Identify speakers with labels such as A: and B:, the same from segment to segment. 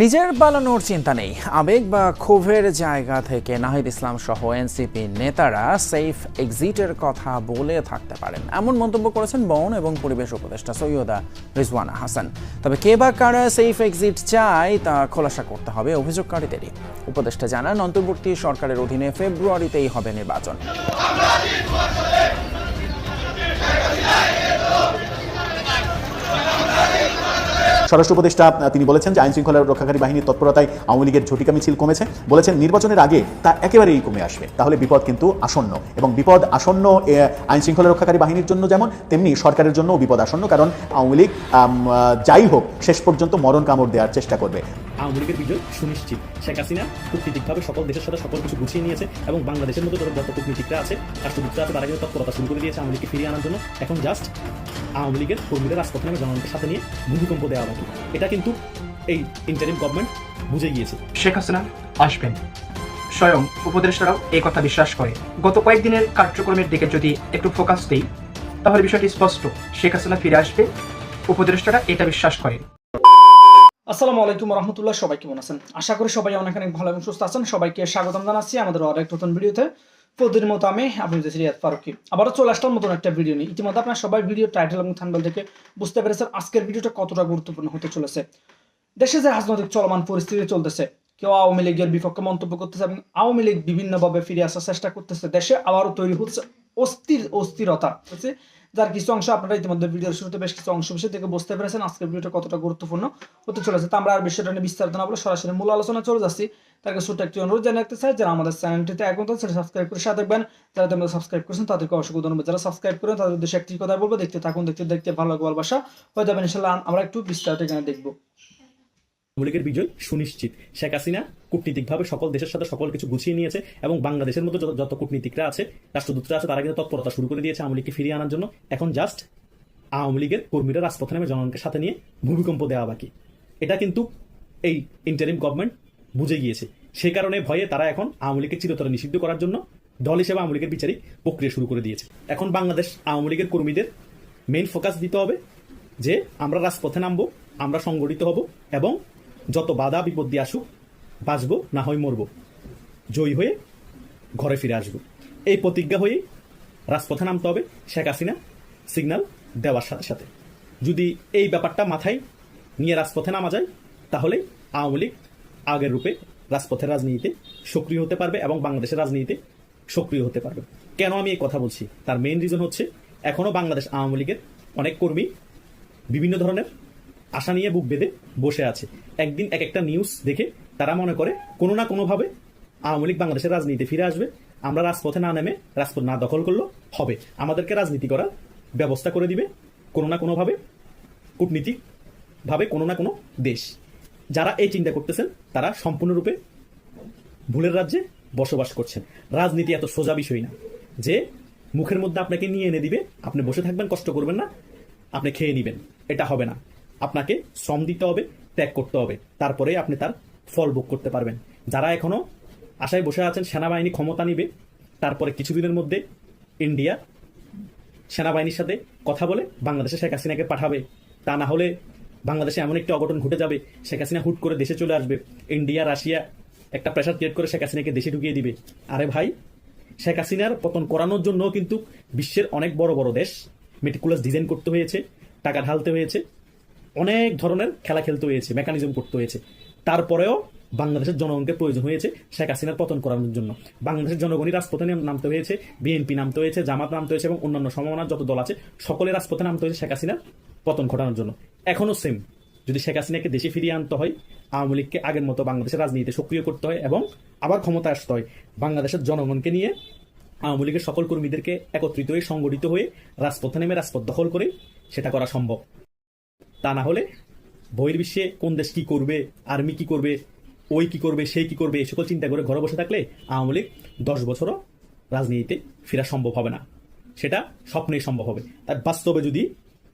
A: নিজের পালানোর চিন্তা নেই। আবেগ বা ক্ষোভের জায়গা থেকে নাহিদ ইসলাম সহ এনসিপি নেতারা সেফ এক্সিটের কথা বলে থাকতে পারেন। এমন মন্তব্য করেছেন বন এবং পরিবেশ উপদেষ্টা সৈয়দা রিজওয়ানা হাসান। তবে কে বা কারা সেফ এক্সিট চায় তা খোলাসা করতে হবে অভিযোগকারীদেরই। উপদেষ্টা জানান, অন্তর্বর্তী সরকারের অধীনে ফেব্রুয়ারিতেই হবে নির্বাচন।
B: স্বরাষ্ট্র উপদেষ্টা তিনি বলেছেন যে আইন শৃঙ্খলা রক্ষাকারী বাহিনীর তৎপরতায় আওয়ামী লীগের ঝটিকা মিছিল কমেছে। বলেছেন, নির্বাচনের আগে তা একেবারেই কমে আসবে। তাহলে বিপদ কিন্তু আসন্ন। এবং বিপদ আসন্ন আইন শৃঙ্খলা রক্ষাকারী বাহিনীর জন্য যেমন, তেমনি সরকারের জন্য বিপদ আসন্ন। কারণ আওয়ামী লীগ যাই হোক, শেষ পর্যন্ত মরণ কামড় দেওয়ার চেষ্টা করবে।
C: আওয়ামী লীগের বিজয় সুনিশ্চিত। শেখ হাসিনা কূটনীতিকভাবে সকল দেশের সাথে সকল কিছু গুছিয়ে নিয়েছে এবং বাংলাদেশের মতো যত কূটনীতিকরা আছে। রাষ্ট্রদূতরা আছে, তারা কিন্তু তৎপরতা শুরু করে দিয়েছে আওয়ামী লীগকে ফিরিয়ে আনার জন্য। এখন জাস্ট আওয়ামী লীগের কর্মীরা রাজপথে নামে জনগণকে সাথে নিয়ে ভূমিকম্প দেওয়া বাকি এটা কিন্তু এই ইন্টারিম গভর্নমেন্ট বুঝে গিয়েছে।
D: শেখ হাসিনা আসবেন। স্বয়ং উপদেষ্টারাও এই কথা বিশ্বাস করে। গত কয়েকদিনের কার্যক্রমের দিকে যদি একটু ফোকাস দেই, তাহলে বিষয়টি স্পষ্ট। শেখ হাসিনা ফিরে আসবে, উপদেষ্টারা এটা বিশ্বাস করে।
E: আসসালামু আলাইকুম রহমতুল্লাহ, সবাই কেমন আছেন? আশা করি সবাই অনেক অনেক ভালো এবং সুস্থ আছেন। সবাইকে স্বাগতম জানাচ্ছি আমাদের আরেক নতুন ভিডিওতে। প্রতিদিন মতো আমি আপনি রিয়াদ ফারুকি। আবারও চলে আসলাম নতুন একটা ভিডিও নিয়ে। ইতিমধ্যে আপনার সবাই ভিডিও টাইটেল এবং থানবেল থেকে বুঝতে পেরেছেন আজকের ভিডিওটা কতটা গুরুত্বপূর্ণ হতে চলেছে। দেশে যে রাজনৈতিক চলমান পরিস্থিতি চলতেছে, কেউ আওয়ামী লীগের বিপক্ষে মন্তব্য করতেছে এবং আওয়ামী লীগ বিভিন্নভাবে ফিরে আসার চেষ্টা করতেছে। দেশে আবারও তৈরি হচ্ছে অস্থির অস্থিরতা। যার কিছু অংশ আপনারা ইতিমধ্যে ভিডিওর শুরুতে বেশ কিছু অংশ বিষয় থেকে বুঝতে পেরেছেন আজকের ভিডিওটা কতটা গুরুত্বপূর্ণ হতে চলেছে। তো আমরা আর বিষয়টা নিয়ে বিস্তারিত না বলে সরাসরি মূল আলোচনা চলে যাচ্ছি। তাকে ছোট একটি অনুরোধ জানিয়ে রাখতে চাই, যারা আমাদের চ্যানেলটিতে এখন তো সেটা সাবস্ক্রাইব করে সাথে দেখবেন যারা তোমরা সাবস্ক্রাইব করছেন তাদেরকে অসংখ্য ধন্যবাদ। যারা সাবস্ক্রাইব করেন তাদের উদ্দেশ্যে একটি কথা বলব, দেখতে থাকুন, দেখতে দেখতে ভালো লাগবে ভালোবাসা হয়ে যাবেন ইনশাল্লাহ আমরা একটু বিস্তারিত এখানে দেখব।
C: আওয়ামী বিজয় সুনিশ্চিত। শেখ হাসিনা কূটনীতিকভাবে সকল দেশের সাথে সকল কিছু গুছিয়ে নিয়েছে এবং বাংলাদেশের মতো যত- যত কূটনীতিকরা আছে, রাষ্ট্রদূতরা আছে, তারা কিন্তু তৎপরতা শুরু করে দিয়েছে আওয়ামী লীগকে ফিরিয়ে আনার জন্য। এখন জাস্ট আওয়ামী লীগের কর্মীরা রাজপথে নেমে জনগণকে সাথে নিয়ে ভূমিকম্প দেওয়া বাকি। এটা কিন্তু এই ইন্টারিম গভর্নমেন্ট বুঝে গিয়েছে। সে কারণে ভয়ে তারা এখন আওয়ামী লীগকে চিরতরে নিষিদ্ধ করার জন্য দল হিসেবে আওয়ামী লীগের বিচারিক প্রক্রিয়া শুরু করে দিয়েছে। এখন বাংলাদেশ আওয়ামী লীগের কর্মীদের মেইন ফোকাস দিতে হবে যে, আমরা রাজপথে নামবো, আমরা সংগঠিত হব এবং যত বাধা বিপত্তি আসুক, বাঁচবো, না হয় মরবো। জয়ী হয়ে ঘরে ফিরে আসব। এই প্রতিজ্ঞা হয়েই রাজপথে নামতে হবে, শেখ হাসিনা সিগন্যাল দেওয়ার সাথে সাথে। যদি এই ব্যাপারটা মাথায় নিয়ে রাজপথে নামা যায়, তাহলে আওয়ামী লীগ আগের রূপে রাজপথের রাজনীতিতে সক্রিয় হতে পারবে এবং বাংলাদেশের রাজনীতিতে সক্রিয় হতে পারবে। কেন আমি এই কথা বলছি? তার মেইন রিজন হচ্ছে এখনও বাংলাদেশ আওয়ামী লীগের অনেক কর্মী বিভিন্ন ধরনের আশা নিয়ে বুক বেঁধে বসে আছে। একদিন এক একটা নিউজ দেখে তারা মনে করে কোনো না কোনোভাবে আওয়ামী লীগ বাংলাদেশের রাজনীতিতে ফিরে আসবে। আমরা রাজপথে না নেমে রাজপথ না দখল করলেও হবে। আমাদেরকে রাজনীতি করার ব্যবস্থা করে দিবে কোনো না কোনোভাবে কূটনীতিকভাবে কোনো না কোনো দেশ। যারা এই চিন্তা করতেছেন, তারা সম্পূর্ণরূপে ভুলের রাজ্যে বসবাস করছেন। রাজনীতি এত সোজা বিষয় না। যে মুখের মধ্যে আপনাকে নিয়ে এনে দিবে, আপনি বসে থাকবেন, কষ্ট করবেন না, আপনি খেয়ে নেবেন। এটা হবে না। আপনাকে শ্রম দিতে হবে, ত্যাগ করতে হবে। তারপরে আপনি তার ফল ভোগ করতে পারবেন। যারা এখনও আশায় বসে আছেন, সেনাবাহিনী ক্ষমতা নিবে, তারপরে কিছুদিনের মধ্যে ইন্ডিয়া সেনাবাহিনীর সাথে কথা বলে বাংলাদেশে শেখ হাসিনাকে পাঠাবে। তা না হলে বাংলাদেশে এমন একটি অঘটন ঘটে যাবে, শেখ হাসিনা হুট করে দেশে চলে আসবে। ইন্ডিয়া, রাশিয়া একটা প্রেশার ক্রিয়েট করে শেখ হাসিনাকে দেশে ঢুকিয়ে দিবে। আরে ভাই, শেখ হাসিনার পতন করানোর জন্য কিন্তু বিশ্বের অনেক বড় বড় দেশ মেটিকুলাস ডিজাইন করতে হয়েছে, টাকা ঢালতে হয়েছে অনেক ধরনের খেলা খেলতে হয়েছে মেকানিজম করতে হয়েছে। তারপরেও বাংলাদেশের জনগণকে প্রয়োজন হয়েছে শেখ হাসিনার পতন করানোর জন্য। বাংলাদেশের জনগণই রাজপথে নামতে হয়েছে বিএনপি নামতে হয়েছে, জামাত নামতে হয়েছে এবং অন্যান্য সমমনার যত দল আছে, সকলে রাজপথে নামতে হয়েছে শেখ হাসিনার পতন ঘটানোর জন্য। এখনও সেম যদি শেখ হাসিনাকে দেশে ফিরিয়ে আনতে হয়, আওয়ামী লীগকে আগের মতো বাংলাদেশের রাজনীতিতে সক্রিয় করতে হয় এবং আবার ক্ষমতা আসতে হয়, বাংলাদেশের জনগণকে নিয়ে আওয়ামী লীগের সকল কর্মীদেরকে একত্রিত হয়ে, সংগঠিত হয়ে রাজপথে নেমে রাজপথ দখল করে সেটা করা সম্ভব। তা না হলে বহির্বিশ্বে কোন দেশ কি করবে, আর্মি কি করবে, ওই কি করবে, সেই কি করবে এই সকল চিন্তা করে ঘরে বসে থাকলে আওয়ামী লীগ দশ বছরও রাজনীতিতে ফেরা সম্ভব হবে না। সেটা স্বপ্নেই সম্ভব হবে। তার বাস্তবে যদি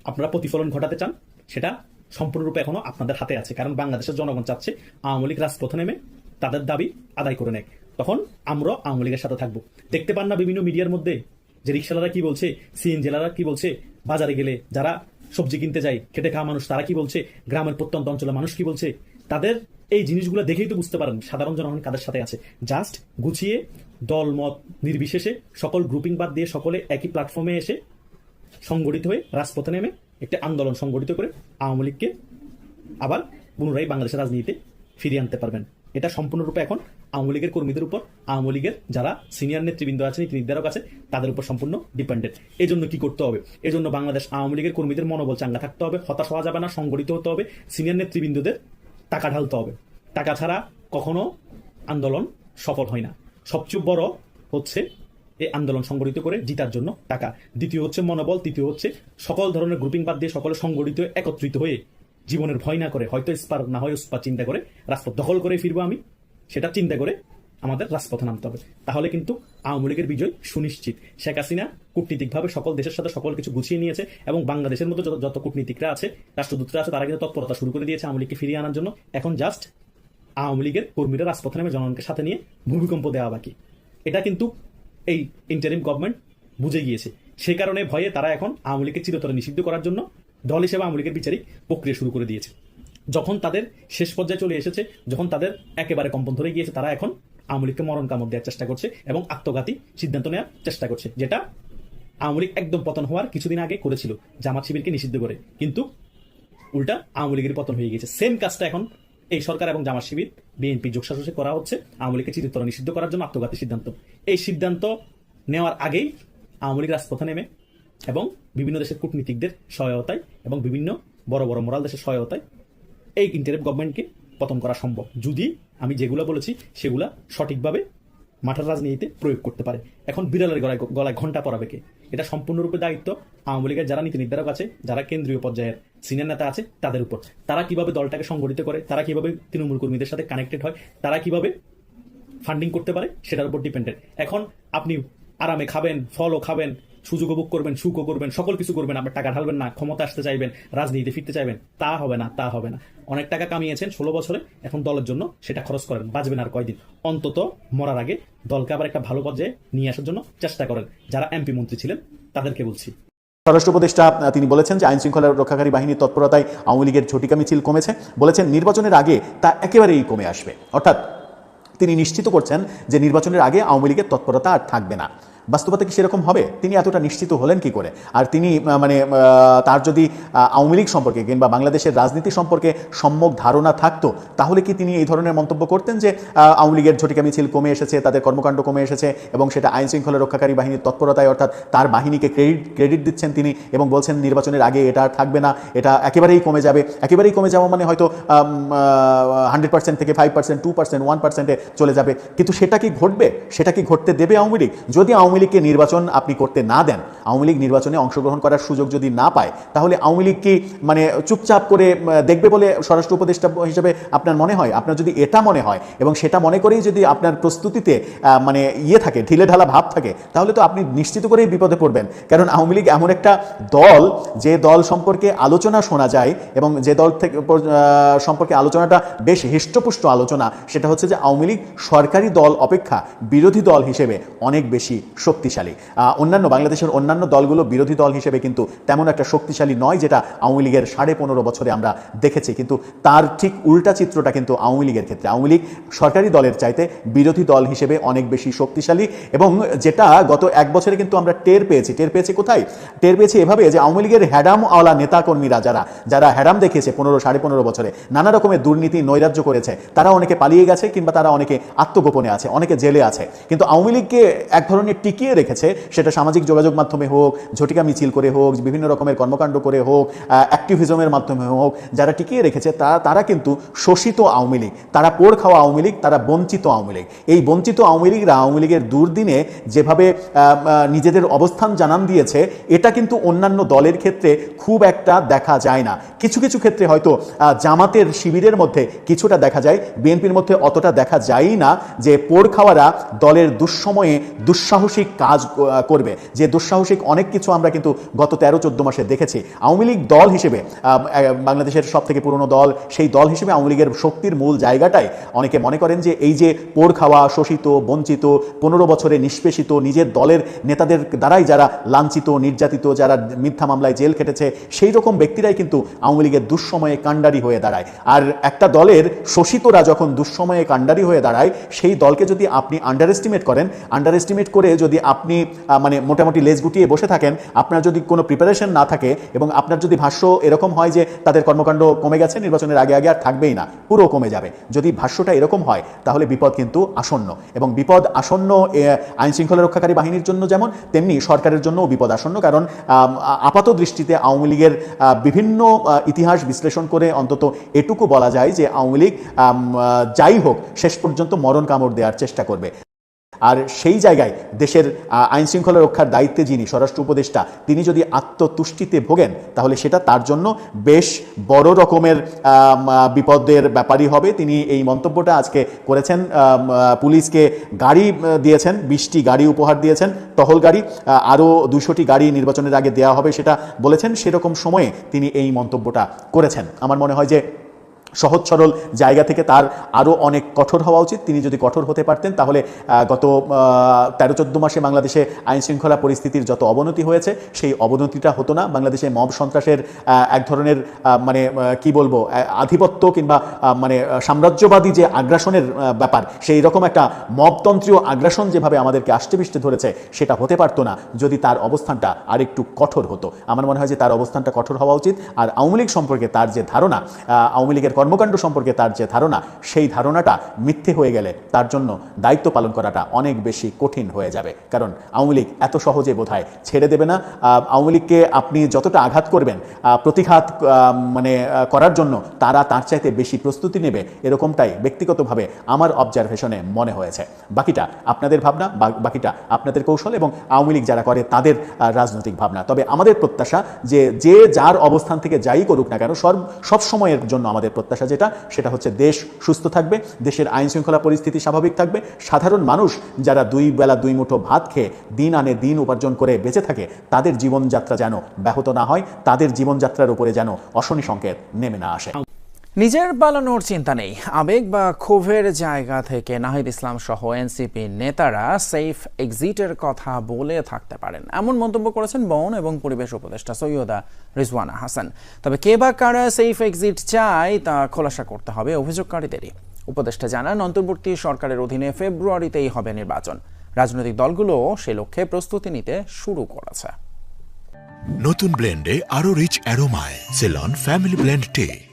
C: আপনারা প্রতিফলন ঘটাতে চান, সেটা সম্পূর্ণরূপে এখনও আপনাদের হাতে আছে। কারণ বাংলাদেশের জনগণ চাচ্ছে আওয়ামী লীগ রাজপথে নেমে তাদের দাবি আদায় করে নেয় তখন আমরা আওয়ামী লীগের সাথে থাকব। দেখতে পান না বিভিন্ন মিডিয়ার মধ্যে যে রিক্সালারা কি বলছে সিএনজেলারা কি বলছে, বাজারে গেলে যারা সবজি কিনতে যায় খেটে খাওয়া মানুষ, তারা কি বলছে? গ্রামের প্রত্যন্ত অঞ্চলের মানুষ কি বলছে? তাদের এই জিনিসগুলো দেখেই তো বুঝতে পারেন, সাধারণ জনগণ কাদের সাথে আছে। জাস্ট গুছিয়ে দল মত নির্বিশেষে, সকল গ্রুপিং বাদ দিয়ে সকলে একই প্ল্যাটফর্মে এসে সংগঠিত হয়ে রাজপথে নেমে একটি আন্দোলন সংগঠিত করে আওয়ামী লীগকে আবার পুনরায় বাংলাদেশের রাজনীতিতে ফিরিয়ে আনতে পারবেন। এটা সম্পূর্ণরূপে এখন আওয়ামী লীগের কর্মীদের উপর, আওয়ামী লীগের যারা সিনিয়র নেতৃবৃন্দ আছে নীতি নির্ধারক আছে তাদের উপর সম্পূর্ণ ডিপেন্ডেন্ট এই জন্য কি করতে হবে? এই জন্য বাংলাদেশ আওয়ামী লীগের কর্মীদের মনোবল চাঙ্গা থাকতে হবে, হতাশ হওয়া যাবে না, সংগঠিত হতে হবে সিনিয়র নেতৃবৃন্দদের টাকা ঢালতে হবে। টাকা ছাড়া কখনো আন্দোলন সফল হয় না। সবচেয়ে বড় হচ্ছে এই আন্দোলন সংগঠিত করে জিতার জন্য টাকা। দ্বিতীয় হচ্ছে মনোবল, তৃতীয় হচ্ছে সকল ধরনের গ্রুপিং বাদ দিয়ে সকলে সংগঠিত, একত্রিত হয়ে জীবনের ভয় না করে, হয়তো স্পার না হয় স্পার চিন্তা করে রাস্তা দখল করে ফিরবো আমি। সেটা চিন্তা করে আমাদের রাজপথে নামতে হবে। তাহলে কিন্তু আওয়ামী লীগের বিজয় সুনিশ্চিত। শেখ হাসিনা কূটনীতিকভাবে সকল দেশের সাথে সকল কিছু গুছিয়ে নিয়েছে এবং বাংলাদেশের মতো যত- যত কূটনীতিকরা আছে, রাষ্ট্রদূতরা আছে, তারা কিন্তু তৎপরতা শুরু করে দিয়েছে আওয়ামী লীগকে ফিরিয়ে আনার জন্য। এখন জাস্ট আওয়ামী লীগের কর্মীরা রাজপথে নামে জনগণকে সাথে নিয়ে ভূমিকম্প দেওয়া বাকি। এটা কিন্তু এই ইন্টারিম গভর্নমেন্ট বুঝে গিয়েছে। সেই কারণে ভয়ে তারা এখন আওয়ামী লীগকে চিরতরে নিষিদ্ধ করার জন্য দল হিসেবে আওয়ামী লীগের বিচারিক প্রক্রিয়া শুরু করে দিয়েছে। যখন তাদের শেষ পর্যায়ে চলে এসেছে, যখন তাদের একেবারে কম্পন ধরে গিয়েছে, তারা এখন আওয়ামী লীগকে মরণ কামড় দেওয়ার চেষ্টা করছে এবং আত্মঘাতী সিদ্ধান্ত নেওয়ার চেষ্টা করছে, যেটা আওয়ামী লীগ একদম পতন হওয়ার কিছুদিন আগে করেছিল, জামাত শিবিরকে নিষিদ্ধ করে। কিন্তু উল্টা আওয়ামী লীগের পতন হয়ে গিয়েছে। সেম কাজটা এখন এই সরকার এবং জামাত শিবির বিএনপি যোগসাজসে করা হচ্ছে। আওয়ামী লীগকে চিরতরে নিষিদ্ধ করার জন্য আত্মঘাতী সিদ্ধান্ত। এই সিদ্ধান্ত নেওয়ার আগেই আওয়ামী রাজপথে নেমে এবং বিভিন্ন দেশের কূটনীতিকদের সহায়তায় এবং বিভিন্ন বড় বড় মোরাল দেশের সহায়তায় এই ইন্টারিম গভর্নমেন্টকে পতন করা সম্ভব, যদি আমি যেগুলো বলেছি সেগুলা সঠিকভাবে মাঠের রাজনীতিতে প্রয়োগ করতে পারে। এখন বিড়ালের গলায় গলায় ঘণ্টা পড়াবে কে? এটা সম্পূর্ণরূপে দায়িত্ব আওয়ামী লীগের যারা নীতি নির্ধারক আছে, যারা কেন্দ্রীয় পর্যায়ের সিনিয়র নেতা আছে, তাদের উপর। তারা কীভাবে দলটাকে সংগঠিত করে, তারা কীভাবে তৃণমূল কর্মীদের সাথে কানেক্টেড হয়, তারা কীভাবে ফান্ডিং করতে পারে, সেটার উপর ডিপেন্ডেন্ট এখন আপনি আরামে খাবেন, ফলও খাবেন সুযোগ উপভোগ করবেন সুখও করবেন, সকল কিছু করবেন, আপনার টাকা ঢালবেন না, ক্ষমতা আসতে চাইবেন, রাজনীতিতে ফিরতে চাইবেন, তা হবে না, তা হবে না। অনেক টাকা কামিয়েছেন ষোলো বছরে, এখন দলের জন্য সেটা খরচ করেন, বাঁচবেন আর কয়দিন? অন্তত মরার আগে দলকে আবার একটা ভালো পর্যায়ে নিয়ে আসার জন্য চেষ্টা করেন। যারা এমপি মন্ত্রী ছিলেন, তাদেরকে বলছি।
B: স্বরাষ্ট্র উপদেষ্টা তিনি বলেছেন যে আইন শৃঙ্খলা রক্ষাকারী বাহিনীর তৎপরতায় আওয়ামী লীগের ঝটিকা মিছিল কমেছে। বলেছেন, নির্বাচনের আগে তা একেবারেই কমে আসবে। অর্থাৎ তিনি নিশ্চিত করছেন যে নির্বাচনের আগে আওয়ামী লীগের তৎপরতা আর থাকবে না। বাস্তবতা কি সেরকম হবে? তিনি এতটা নিশ্চিত হলেন কি করে? আর তিনি মানে তার যদি আওয়ামী লীগ সম্পর্কে কিংবা বাংলাদেশের রাজনীতি সম্পর্কে সম্যক ধারণা থাকতো, তাহলে কি তিনি এই ধরনের মন্তব্য করতেন যে আওয়ামী লীগের ঝটিকা মিছিল কমে এসেছে, তাদের কর্মকাণ্ড কমে এসেছে এবং সেটা আইন শৃঙ্খলা রক্ষাকারী বাহিনীর তৎপরতায় অর্থাৎ তার বাহিনীকে ক্রেডিট ক্রেডিট দিচ্ছেন তিনি এবং বলছেন নির্বাচনের আগে এটা আর থাকবে না, এটা একেবারেই কমে যাবে। একেবারেই কমে যাওয়া মানে হয়তো হান্ড্রেড পার্সেন্ট থেকে five percent two percent one পার্সেন্টে চলে যাবে। কিন্তু সেটা কি ঘটবে? সেটা কি ঘটতে দেবে আওয়ামী লীগ? যদি আওয়ামী লীগকে নির্বাচন আপনি করতে না দেন, আওয়ামী লীগ নির্বাচনে অংশগ্রহণ করার সুযোগ যদি না পায়, তাহলে আওয়ামী লীগ কি মানে চুপচাপ করে দেখবে বলে স্বরাষ্ট্র উপদেষ্টা হিসেবে আপনার মনে হয়? আপনার যদি এটা মনে হয় এবং সেটা মনে করেই যদি আপনার প্রস্তুতিতে মানে ইয়ে থাকে, ঢিলে ঢালা ভাব থাকে, তাহলে তো আপনি নিশ্চিত করেই বিপদে পড়বেন। কারণ আওয়ামী লীগ এমন একটা দল, যে দল সম্পর্কে আলোচনা শোনা যায় এবং যে দল থেকে সম্পর্কে আলোচনাটা বেশ হৃষ্টপুষ্ট আলোচনা, সেটা হচ্ছে যে আওয়ামী লীগ সরকারি দল অপেক্ষা বিরোধী দল হিসেবে অনেক বেশি শক্তিশালী। অন্যান্য বাংলাদেশের অন্যান্য দলগুলো বিরোধী দল হিসেবে কিন্তু তেমন একটা শক্তিশালী নয় যেটা আওয়ামী লীগের সাড়ে পনেরো বছরে আমরা দেখেছি। কিন্তু তার ঠিক উল্টা চিত্রটা কিন্তু আওয়ামী লীগের ক্ষেত্রে। আওয়ামী লীগ সরকারি দলের চাইতে বিরোধী দল হিসেবে অনেক বেশি শক্তিশালী এবং যেটা গত এক বছরে কিন্তু আমরা টের পেয়েছি। টের পেয়েছি কোথায়? টের পেয়েছি এভাবে যে আওয়ামী লীগের হ্যাডাম আওয়ালা নেতাকর্মীরা যারা যারা হ্যাডাম দেখিয়েছে পনেরো সাড়ে পনেরো বছরে, নানা রকমের দুর্নীতি, নৈরাজ্য করেছে, তারা অনেকে পালিয়ে গেছে কিংবা তারা অনেকে আত্মগোপনে আছে, অনেকে জেলে আছে। কিন্তু আওয়ামী লীগকে এক ধরনের টিকিয়ে রেখেছে, সেটা সামাজিক যোগাযোগ মাধ্যমে হোক, ঝটিকা মিছিল করে হোক, বিভিন্ন রকমের কর্মকাণ্ড করে হোক অ্যাক্টিভিজমের মাধ্যমে হোক, যারা টিকিয়ে রেখেছে, তা, তারা কিন্তু শোষিত আওয়ামী লীগ, তারা পোড় খাওয়া আওয়ামী লীগ, তারা বঞ্চিত আওয়ামী লীগ। এই বঞ্চিত আওয়ামী লীগরা আওয়ামী লীগের দুর্দিনে যেভাবে নিজেদের অবস্থান জানান দিয়েছে, এটা কিন্তু অন্যান্য দলের ক্ষেত্রে খুব একটা দেখা যায় না। কিছু কিছু ক্ষেত্রে হয়তো জামাতের শিবিরের মধ্যে কিছুটা দেখা যায়, বিএনপির মধ্যে অতটা দেখা যায়ই না যে পোড় খাওয়ারা দলের দুঃসময়ে দুঃসাহসী দুঃসাহসিক কাজ করবে। যে দুঃসাহসিক অনেক কিছু আমরা কিন্তু গত তেরো, চোদ্দ মাসে দেখেছি। আওয়ামী লীগ দল হিসেবে বাংলাদেশের সব থেকে পুরনো দল, সেই দল হিসেবে আওয়ামী লীগের শক্তির মূল জায়গাটাই অনেকে মনে করেন যে এই যে পোড় খাওয়া, শোষিত, বঞ্চিত, পনেরো বছরে নিষ্পেষিত নিজের দলের নেতাদের দ্বারাই যারা লাঞ্ছিত, নির্যাতিত, যারা মিথ্যা মামলায় জেল খেটেছে, সেই রকম ব্যক্তিরাই কিন্তু আওয়ামী লীগের দুঃসময়ে কাণ্ডারি হয়ে দাঁড়ায়। আর একটা দলের শোষিতরা যখন দুঃসময়ে কাণ্ডারি হয়ে দাঁড়ায়, সেই দলকে যদি আপনি আন্ডার এস্টিমেট করেন আন্ডার এস্টিমেট করে যদি আপনি মানে মোটামুটি লেজ গুটিয়ে বসে থাকেন, আপনার যদি কোনো প্রিপারেশন না থাকে এবং আপনার যদি ভাষ্য এরকম হয় যে তাদের কর্মকাণ্ড কমে গেছে, নির্বাচনের আগে আগে আর থাকবেই না, পুরো কমে যাবে। যদি ভাষ্যটা এরকম হয়, তাহলে বিপদ কিন্তু আসন্ন। এবং বিপদ আসন্ন আইন শৃঙ্খলা রক্ষাকারী বাহিনীর জন্য যেমন, তেমনি সরকারের জন্যও বিপদ আসন্ন। কারণ আপাত দৃষ্টিতে আওয়ামী লীগের বিভিন্ন ইতিহাস বিশ্লেষণ করে অন্তত এটুকু বলা যায় যে আওয়ামী লীগ যাই হোক, শেষ পর্যন্ত মরণ কামড় দেওয়ার চেষ্টা করবে। আর সেই জায়গায় দেশের আইন শৃঙ্খলা রক্ষার দায়িত্বে যিনি স্বরাষ্ট্র উপদেষ্টা, তিনি যদি আত্মতুষ্টিতে ভোগেন, তাহলে সেটা তার জন্য বেশ বড় রকমের বিপদের ব্যাপারই হবে। তিনি এই মন্তব্যটা আজকে করেছেন পুলিশকে গাড়ি দিয়েছেন, বিশটি গাড়ি উপহার দিয়েছেন, টহল গাড়ি আরও দুশোটি গাড়ি নির্বাচনের আগে দেওয়া হবে সেটা বলেছেন। সেরকম সময়ে তিনি এই মন্তব্যটা করেছেন। আমার মনে হয় যে সহজ সরল জায়গা থেকে তার আরও অনেক কঠোর হওয়া উচিত। তিনি যদি কঠোর হতে পারতেন, তাহলে গত তেরো চোদ্দ মাসে বাংলাদেশে আইন শৃঙ্খলা পরিস্থিতির যত অবনতি হয়েছে, সেই অবনতিটা হতো না। বাংলাদেশে মব সন্ত্রাসের এক ধরনের মানে কি বলব আধিপত্য কিংবা মানে সাম্রাজ্যবাদী যে আগ্রাসনের ব্যাপার, সেই রকম একটা মবতন্ত্রীয় আগ্রাসন যেভাবে আমাদেরকে আষ্টেপৃষ্টে ধরেছে, সেটা হতে পারতো না। যদি তার অবস্থানটা আরেকটু কঠোর হতো, আমার মনে হয় যে তার অবস্থানটা কঠোর হওয়া উচিত। আর আওয়ামী লীগ সম্পর্কে তার যে ধারণা আওয়ামী লীগের কর্মকাণ্ড সম্পর্কে তার যে ধারণা, সেই ধারণাটা মিথ্যে হয়ে গেলে তার জন্য দায়িত্ব পালন করাটা অনেক বেশি কঠিন হয়ে যাবে। কারণ আওয়ামী লীগ এত সহজে বোধহয় ছেড়ে দেবে না। আওয়ামী লীগকে আপনি যতটা আঘাত করবেন প্রতিঘাত মানে করার জন্য তারা তার চাইতে বেশি প্রস্তুতি নেবে এরকমটাই ব্যক্তিগতভাবে আমার অবজারভেশনে মনে হয়েছে। বাকিটা আপনাদের ভাবনা বাকিটা আপনাদের কৌশল এবং আওয়ামী লীগ যারা করে তাদের রাজনৈতিক ভাবনা। তবে আমাদের প্রত্যাশা যে যে যার অবস্থান থেকে যাই করুক না কেন সব সব সময়ের জন্য আমাদের প্রত্যাশা যেটা, সেটা হচ্ছে দেশ সুস্থ থাকবে, দেশের আইন শৃঙ্খলা পরিস্থিতি স্বাভাবিক থাকবে। সাধারণ মানুষ যারা দুই বেলা দুই মুঠো ভাত খেয়ে দিন আনে দিন উপার্জন করে বেঁচে থাকে, তাদের জীবনযাত্রা যেন ব্যাহত না হয়, তাদের জীবনযাত্রার উপরে যেন অশনি সংকেত নেমে না আসে।
A: নিজের পালানোর চিন্তা নেই। আবেগ বা ক্ষোভের জায়গা থেকে নাহিদ ইসলাম সহ এনসিপি নেতারা সেফ এক্সিটের কথা বলে থাকতে পারেন। এমন মন্তব্য করেছেন বন এবং পরিবেশ উপদেষ্টা সৈয়দা রিজওয়ানা হাসান। তবে কে বা কারা সেফ এক্সিট চায় তা খোলাসা করতে হবে অভিযোগকারীদেরই। উপদেষ্টা জানান, অন্তর্বর্তী সরকারের অধীনে ফেব্রুয়ারিতেই হবে নির্বাচন। রাজনৈতিক দলগুলো সে লক্ষ্যে প্রস্তুতি নিতে শুরু করেছে।
F: নতুন ব্লেন্ডে আরও রিচ অ্যারোমায় সেলন ফ্যামিলি ব্লেন্ড টে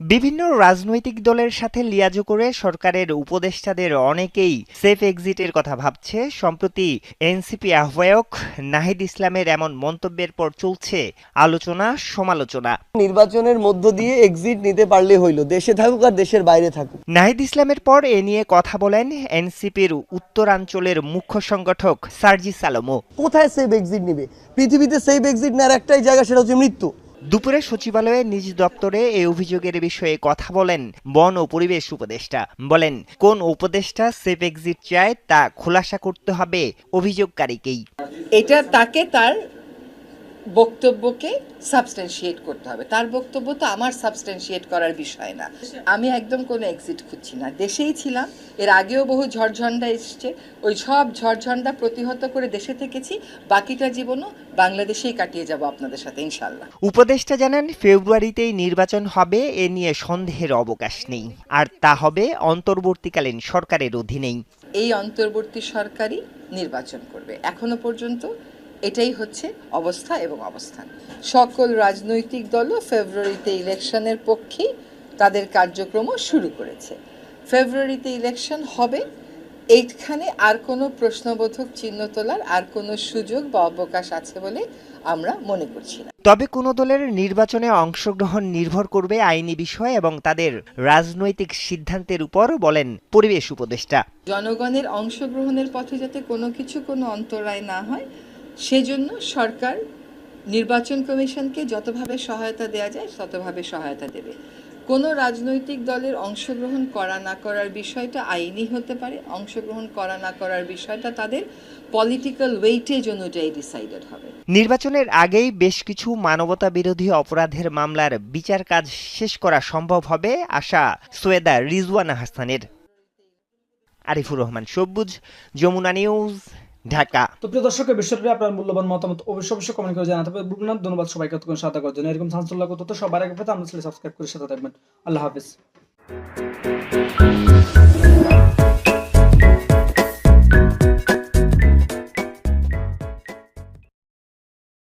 G: বিভিন্ন রাজনৈতিক দলের সাথে লিয়াজো করে সরকারের উপদেষ্টাদের অনেকেই সেফ এক্সিটের কথা ভাবছে। সম্প্রতি এনসিপি আহ্বায়ক নাহিদ ইসলামের এমন মন্তব্যের পর চলছে আলোচনা সমালোচনা।
H: নির্বাচনের মধ্য দিয়ে এক্সিট নিতে পারলে হইল দেশে থাকুক আর দেশের বাইরে থাকুক।
G: নাহিদ ইসলামের পর এ নিয়ে কথা বলেন এনসিপির উত্তরাঞ্চলের মুখ্য সংগঠক সার্জিস আলমও।
H: কোথায় সেফ এক্সিট নিবে? পৃথিবীতে সেফ এক্সিট নেওয়ার একটাই জায়গা সেটা হচ্ছে মৃত্যু।
G: দুপুরে সচিবালয়ে নিজ দপ্তরে এই অভিযোগের বিষয়ে কথা বলেন বন ও পরিবেশ উপদেষ্টা। বলেন, কোন উপদেষ্টা সেফ এক্সিট চায় তা খোলাসা করতে হবে অভিযোগকারীকেই।
I: এটা তাকে তার বক্তব্যকে সাবস্টেন্সিয়েট করতে হবে। তার বক্তব্য তো আমার সাবস্টেন্সিয়েট করার বিষয় না। আমি একদম কোনো এক্সিট খুঁজছি না। দেশেই ছিলাম এর আগেও বহু ঝড়ঝণ্ডা এসছে। ওই সব ঝড়ঝণ্ডা প্রতিহত করে দেশে থেকেছি। বাকিটা জীবনও বাংলাদেশেই কাটিয়ে যাব আপনাদের সাথে ইনশাল্লাহ
G: উপদেষ্টা জানান ফেব্রুয়ারিতেই নির্বাচন হবে এ নিয়ে সন্দেহের অবকাশ নেই। আর তা হবে অন্তর্বর্তীকালীন সরকারের অধীনেই।
I: এই অন্তর্বর্তী সরকারই নির্বাচন করবে। এখনও পর্যন্ত এটাই হচ্ছে অবস্থা এবং অবস্থান। সকল রাজনৈতিক দলও ফেব্রুয়ারিতে ইলেকশনের পক্ষেই তাদের কার্যক্রমও শুরু করেছে। ফেব্রুয়ারিতে ইলেকশন হবে এইখানে আর কোনো প্রশ্নবোধক চিহ্ন তোলার আর কোনো সুযোগ বা অবকাশ আছে বলে আমরা মনে করছি না।
G: তবে কোনো দলের নির্বাচনে অংশগ্রহণ নির্ভর করবে আইনি বিষয় এবং তাদের রাজনৈতিক সিদ্ধান্তের উপর বলেন পরিবেশ উপদেষ্টা।
I: জনগণের অংশগ্রহণের পথে যাতে কোনো কিছু কোনো অন্তরায় না হয় সেজন্য সরকার নির্বাচন কমিশনকে যতভাবে সহায়তা দেওয়া যায়, ততভাবে সহায়তা দেবে। কোনো রাজনৈতিক দলের অংশগ্রহণ করা না করার বিষয়টা আইনি হতে পারে। অংশগ্রহণ করা না করার বিষয়টা তাদের পলিটিক্যাল ওয়েটেজ অনুযায়ী ডিসাইডেড হবে।
G: নির্বাচনের আগেই বেশ কিছু মানবতা বিরোধী অপরাধের মামলার বিচার কাজ শেষ করা সম্ভব হবে আশা সৈয়দা রিজওয়ানা হাসানের। আরিফুর রহমান, সবুজ, যমুনা নিউজ। ঢাকা।
E: তো প্রিয় দর্শক বিষয়টি আপনার মূল্যবান মতামত অবশ্যই অবশ্যই কমেন্ট করে জানাতে পারবেন বুকনাথ ধন্যবাদ সবাইকে এতক্ষণ সাথে করার জন্য। এরকম সাহায্য লাগতো তো সবার আগে পেতে আপনার সাবস্ক্রাইব করে সাথে থাকবেন। আল্লাহ হাফেজ।